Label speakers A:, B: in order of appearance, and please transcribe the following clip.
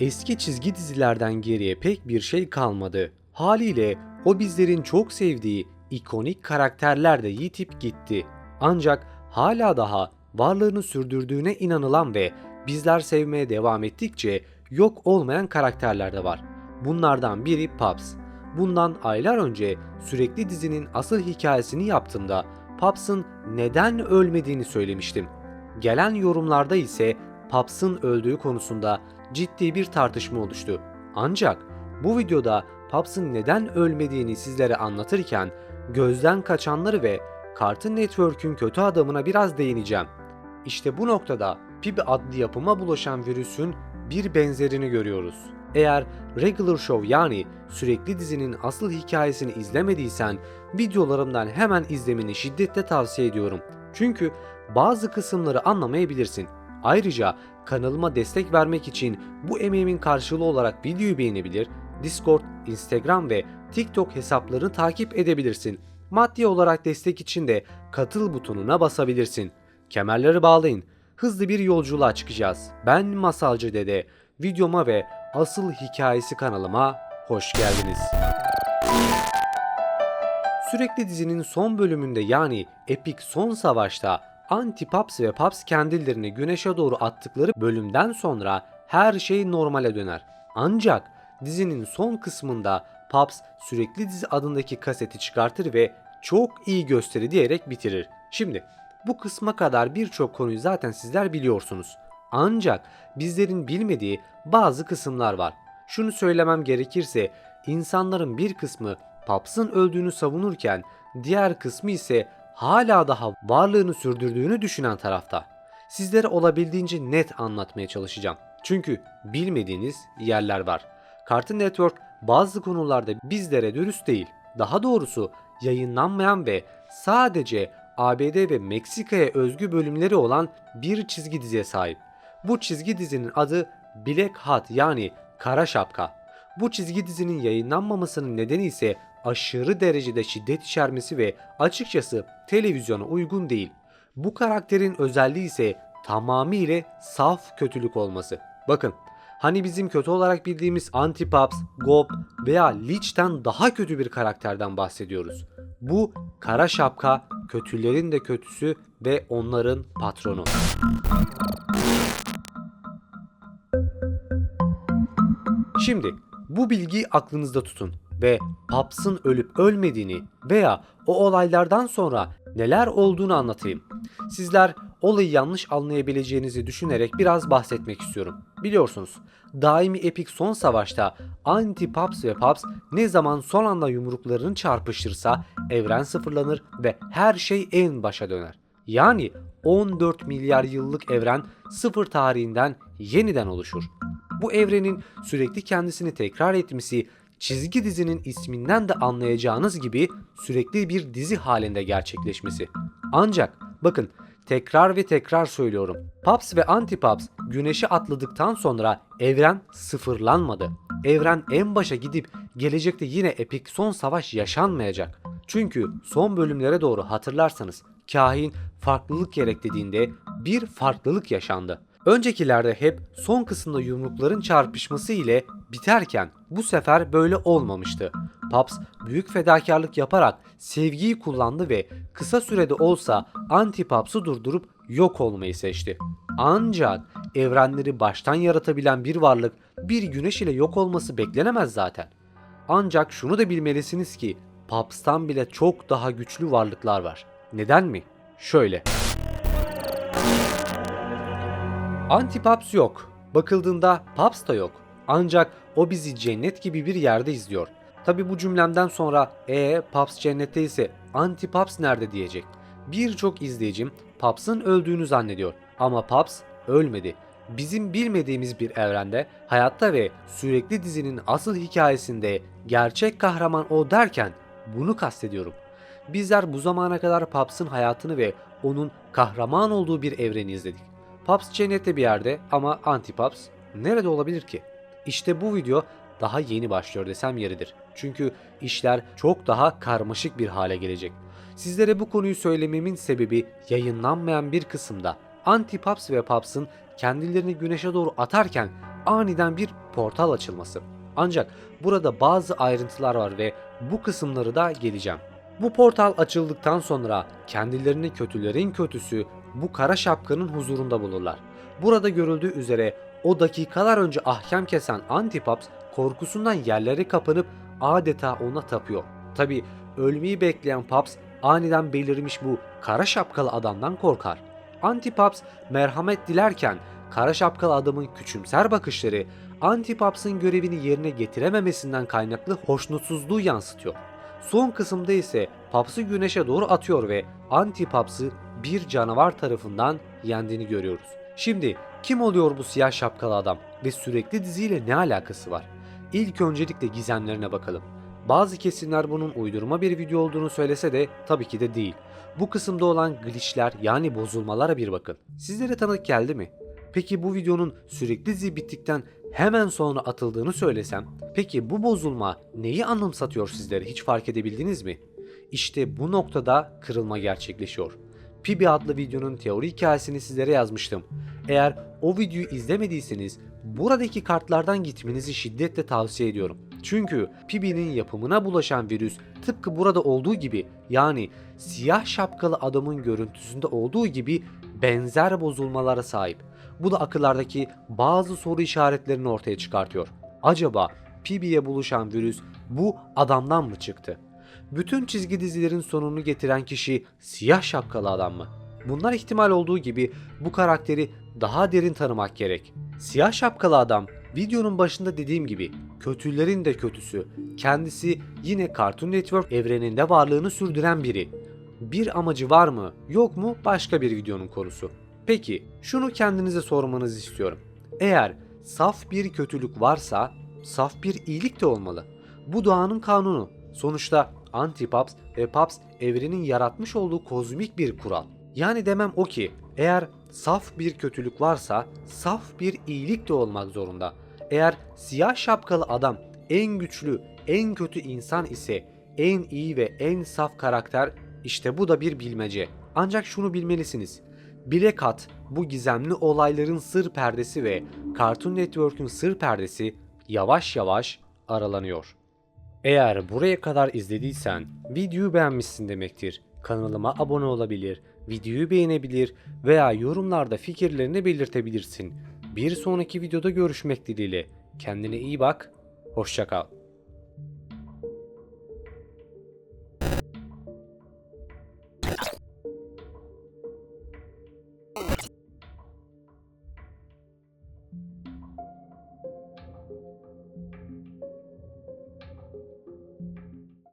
A: Eski çizgi dizilerden geriye pek bir şey kalmadı. Haliyle o bizlerin çok sevdiği ikonik karakterler de yitip gitti. Ancak hala daha varlığını sürdürdüğüne inanılan ve bizler sevmeye devam ettikçe yok olmayan karakterler de var. Bunlardan biri Paps. Bundan aylar önce sürekli dizinin asıl hikayesini yaptığımda Paps'ın neden ölmediğini söylemiştim. Gelen yorumlarda ise Paps'ın öldüğü konusunda ciddi bir tartışma oluştu. Ancak bu videoda Paps'ın neden ölmediğini sizlere anlatırken gözden kaçanları ve Cartoon Network'ün kötü adamına biraz değineceğim. İşte bu noktada PIB adlı yapıma bulaşan virüsün bir benzerini görüyoruz. Eğer Regular Show yani sürekli dizinin asıl hikayesini izlemediysen videolarımdan hemen izlemeni şiddetle tavsiye ediyorum. Çünkü bazı kısımları anlamayabilirsin. Ayrıca kanalıma destek vermek için bu emeğimin karşılığı olarak videoyu beğenebilir, Discord, Instagram ve TikTok hesaplarını takip edebilirsin. Maddi olarak destek için de katıl butonuna basabilirsin. Kemerleri bağlayın. Hızlı bir yolculuğa çıkacağız. Ben Masalcı Dede. Videoma ve asıl hikayesi kanalıma hoş geldiniz. Sürekli dizinin son bölümünde yani epik son savaşta Anti-Paps ve Paps kendilerini güneşe doğru attıkları bölümden sonra her şey normale döner. Ancak dizinin son kısmında Paps sürekli dizi adındaki kaseti çıkartır ve çok iyi gösteri diyerek bitirir. Şimdi bu kısma kadar birçok konuyu zaten sizler biliyorsunuz. Ancak bizlerin bilmediği bazı kısımlar var. Şunu söylemem gerekirse insanların bir kısmı Paps'ın öldüğünü savunurken diğer kısmı ise hala daha varlığını sürdürdüğünü düşünen tarafta. Sizlere olabildiğince net anlatmaya çalışacağım. Çünkü bilmediğiniz yerler var. Cartoon Network bazı konularda bizlere dürüst değil. Daha doğrusu yayınlanmayan ve sadece ABD ve Meksika'ya özgü bölümleri olan bir çizgi diziye sahip. Bu çizgi dizinin adı Black Hat yani Kara Şapka. Bu çizgi dizinin yayınlanmamasının nedeni ise aşırı derecede şiddet içermesi ve açıkçası televizyona uygun değil. Bu karakterin özelliği ise tamamıyla saf kötülük olması. Bakın hani bizim kötü olarak bildiğimiz Antipaps, Gob veya Lich'ten daha kötü bir karakterden bahsediyoruz. Bu kara şapka kötülerin de kötüsü ve onların patronu. Şimdi bu bilgiyi aklınızda tutun ve Paps'ın ölüp ölmediğini veya o olaylardan sonra neler olduğunu anlatayım. Sizler olayı yanlış anlayabileceğinizi düşünerek biraz bahsetmek istiyorum. Biliyorsunuz daimi epik son savaşta anti Paps ve Paps ne zaman son anda yumruklarını çarpışırsa evren sıfırlanır ve her şey en başa döner. Yani 14 milyar yıllık evren sıfır tarihinden yeniden oluşur. Bu evrenin sürekli kendisini tekrar etmesi çizgi dizinin isminden de anlayacağınız gibi sürekli bir dizi halinde gerçekleşmesi. Ancak bakın tekrar ve tekrar söylüyorum. Paps ve Antipaps güneşi atladıktan sonra evren sıfırlanmadı. Evren en başa gidip gelecekte yine epik son savaş yaşanmayacak. Çünkü son bölümlere doğru hatırlarsanız kahin farklılık gerek dediğinde bir farklılık yaşandı. Öncekilerde hep son kısımda yumrukların çarpışması ile biterken bu sefer böyle olmamıştı. Paps büyük fedakarlık yaparak sevgiyi kullandı ve kısa sürede olsa anti-Paps'ı durdurup yok olmayı seçti. Ancak evrenleri baştan yaratabilen bir varlık bir güneş ile yok olması beklenemez zaten. Ancak şunu da bilmelisiniz ki Paps'tan bile çok daha güçlü varlıklar var. Neden mi? Şöyle. Antipaps yok. Bakıldığında Paps da yok. Ancak o bizi cennet gibi bir yerde izliyor. Tabi bu cümlemden sonra ee Paps cennette ise Antipaps nerede diyecek. Birçok izleyicim Paps'ın öldüğünü zannediyor. Ama Paps ölmedi. Bizim bilmediğimiz bir evrende hayatta ve sürekli dizinin asıl hikayesinde gerçek kahraman o derken bunu kastediyorum. Bizler bu zamana kadar Paps'ın hayatını ve onun kahraman olduğu bir evreni izledik. Paps cennette bir yerde ama Antipaps nerede olabilir ki? İşte bu video daha yeni başlıyor desem yeridir. Çünkü işler çok daha karmaşık bir hale gelecek. Sizlere bu konuyu söylememin sebebi yayınlanmayan bir kısımda Antipaps ve Paps'ın kendilerini güneşe doğru atarken aniden bir portal açılması. Ancak burada bazı ayrıntılar var ve bu kısımları da geleceğim. Bu portal açıldıktan sonra kendilerini kötülerin kötüsü bu kara şapkanın huzurunda bulurlar. Burada görüldüğü üzere o dakikalar önce ahkam kesen Antipaps korkusundan yerlere kapanıp adeta ona tapıyor. Tabi ölmeyi bekleyen Paps aniden belirmiş bu kara şapkalı adamdan korkar. Antipaps merhamet dilerken kara şapkalı adamın küçümser bakışları Antipaps'ın görevini yerine getirememesinden kaynaklı hoşnutsuzluğu yansıtıyor. Son kısımda ise Paps'ı güneşe doğru atıyor ve Antipaps'ı bir canavar tarafından yendiğini görüyoruz. Şimdi kim oluyor bu siyah şapkalı adam ve sürekli diziyle ne alakası var? İlk öncelikle gizemlerine bakalım. Bazı kesimler bunun uydurma bir video olduğunu söylese de tabii ki de değil. Bu kısımda olan glitchler yani bozulmalara bir bakın. Sizlere tanık geldi mi? Peki bu videonun sürekli dizi bittikten hemen sonra atıldığını söylesem, peki bu bozulma neyi anımsatıyor sizlere hiç fark edebildiniz mi? İşte bu noktada kırılma gerçekleşiyor. Pibi adlı videonun teori hikayesini sizlere yazmıştım. Eğer o videoyu izlemediyseniz buradaki kartlardan gitmenizi şiddetle tavsiye ediyorum. Çünkü Pibi'nin yapımına bulaşan virüs tıpkı burada olduğu gibi yani siyah şapkalı adamın görüntüsünde olduğu gibi benzer bozulmalara sahip. Bu da akıllardaki bazı soru işaretlerini ortaya çıkartıyor. Acaba Pibi'ye buluşan virüs bu adamdan mı çıktı? Bütün çizgi dizilerin sonunu getiren kişi siyah şapkalı adam mı? Bunlar ihtimal olduğu gibi bu karakteri daha derin tanımak gerek. Siyah şapkalı adam videonun başında dediğim gibi kötülerin de kötüsü. Kendisi yine Cartoon Network evreninde varlığını sürdüren biri. Bir amacı var mı yok mu başka bir videonun konusu. Peki şunu kendinize sormanızı istiyorum. Eğer saf bir kötülük varsa saf bir iyilik de olmalı. Bu doğanın kanunu. Sonuçta Antipaps ve Paps evrenin yaratmış olduğu kozmik bir kural. Yani demem o ki eğer saf bir kötülük varsa saf bir iyilik de olmak zorunda. Eğer siyah şapkalı adam en güçlü, en kötü insan ise en iyi ve en saf karakter işte bu da bir bilmece. Ancak şunu bilmelisiniz. Black Hat bu gizemli olayların sır perdesi ve Cartoon Network'ün sır perdesi yavaş yavaş aralanıyor. Eğer buraya kadar izlediysen videoyu beğenmişsin demektir. Kanalıma abone olabilir, videoyu beğenebilir veya yorumlarda fikirlerini belirtebilirsin. Bir sonraki videoda görüşmek dileğiyle. Kendine iyi bak, hoşça kal.